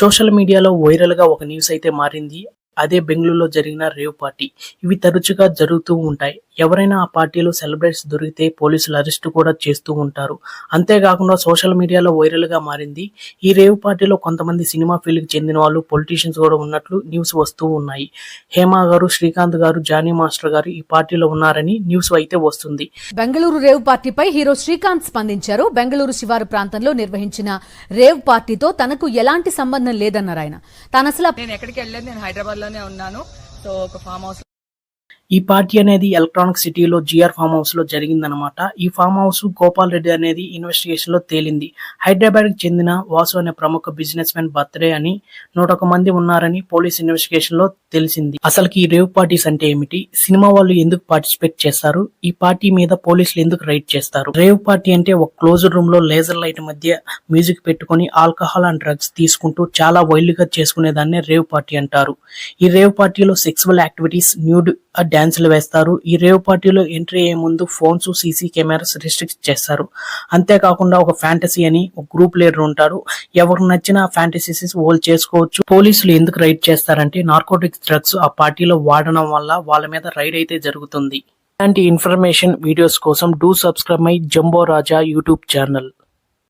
Social మీడియాలో వైరల్గా ఒక న్యూస్ అయితే మారింది. అదే బెంగళూరులో జరిగిన రేవ్ పార్టీ. ఇవి తరచుగా జరుగుతూ ఉంటాయి. ఎవరైనా ఆ పార్టీలో సెలబ్రేట్స్ దొరికితే పోలీసులు అరెస్ట్ కూడా చేస్తూ ఉంటారు. అంతేకాకుండా సోషల్ మీడియాలో వైరల్గా మారింది. ఈ రేవ్ పార్టీలో కొంతమంది సినిమా ఫీల్డ్కి చెందిన వాళ్ళు పొలిటీషియన్స్ కూడా ఉన్నట్లు న్యూస్ వస్తూ ఉన్నాయి. హేమ గారు శ్రీకాంత్ గారు జానీ మాస్టర్ గారు ఈ పార్టీలో ఉన్నారని న్యూస్ అయితే వస్తుంది. బెంగళూరు రేవ్ పార్టీపై హీరో శ్రీకాంత్ స్పందించారు. బెంగళూరు శివారు ప్రాంతంలో నిర్వహించిన రేవ్ పార్టీతో తనకు ఎలాంటి సంబంధం లేదన్నారు ఆయన. తాను అసలు నేను ఎక్కడికి వెళ్ళలేదు. నేను హైదరాబాద్ లోనే ఉన్నాను. సో ఒక ఫామ్ హౌస్ ఈ పార్టీ అనేది ఎలక్ట్రానిక్ సిటీలో జిఆర్ ఫామ్ హౌస్లో జరిగిందనమాట ఈ ఫామ్ హౌస్ గోపాల్ రెడ్డి అనేది ఇన్వెస్టిగేషన్లో తేలింది. హైదరాబాద్కి చెందిన వాసు అనే ప్రముఖ బిజినెస్ మ్యాన్ బర్త్డే అని నూట ఒక మంది ఉన్నారని పోలీస్ ఇన్వెస్టిగేషన్లో తెలిసింది. అసలుకి ఈ రేవ్ పార్టీస్ అంటే ఏమిటి? సినిమా వాళ్ళు ఎందుకు పార్టిసిపేట్ చేస్తారు? ఈ పార్టీ మీద పోలీసులు ఎందుకు రైడ్ చేస్తారు? రేవ్ పార్టీ అంటే ఒక క్లోజ్ రూమ్లో లేజర్ లైట్ మధ్య మ్యూజిక్ పెట్టుకొని ఆల్కహాల్ అండ్ డ్రగ్స్ తీసుకుంటూ చాలా వైల్డ్గా చేసుకునే దాన్ని రేవ్ పార్టీ అంటారు. ఈ రేవ్ పార్టీలో సెక్సువల్ యాక్టివిటీస్ న్యూడ్ డ్యాన్సులు వేస్తారు. ఈ రేవ్ పార్టీలో ఎంట్రీ అయ్యే ముందు ఫోన్స్ సీసీ కెమెరాస్ రిస్ట్రిక్ట్ చేస్తారు. అంతేకాకుండా ఒక ఫ్యాంటసీ అని ఒక గ్రూప్ లీడర్ ఉంటారు ఎవరు నచ్చిన ఫ్యాంటసీస్ వాళ్ళు చేసుకోవచ్చు. పోలీసులు ఎందుకు రైడ్ చేస్తారంటే నార్కోటిక్స్ డ్రగ్స్ ఆ పార్టీలో వాడడం వల్ల వాళ్ళ మీద రైడ్ అయితే జరుగుతుంది. ఇలాంటి ఇన్ఫర్మేషన్ వీడియోస్ కోసం do subscribe my Jumbo Raja YouTube channel.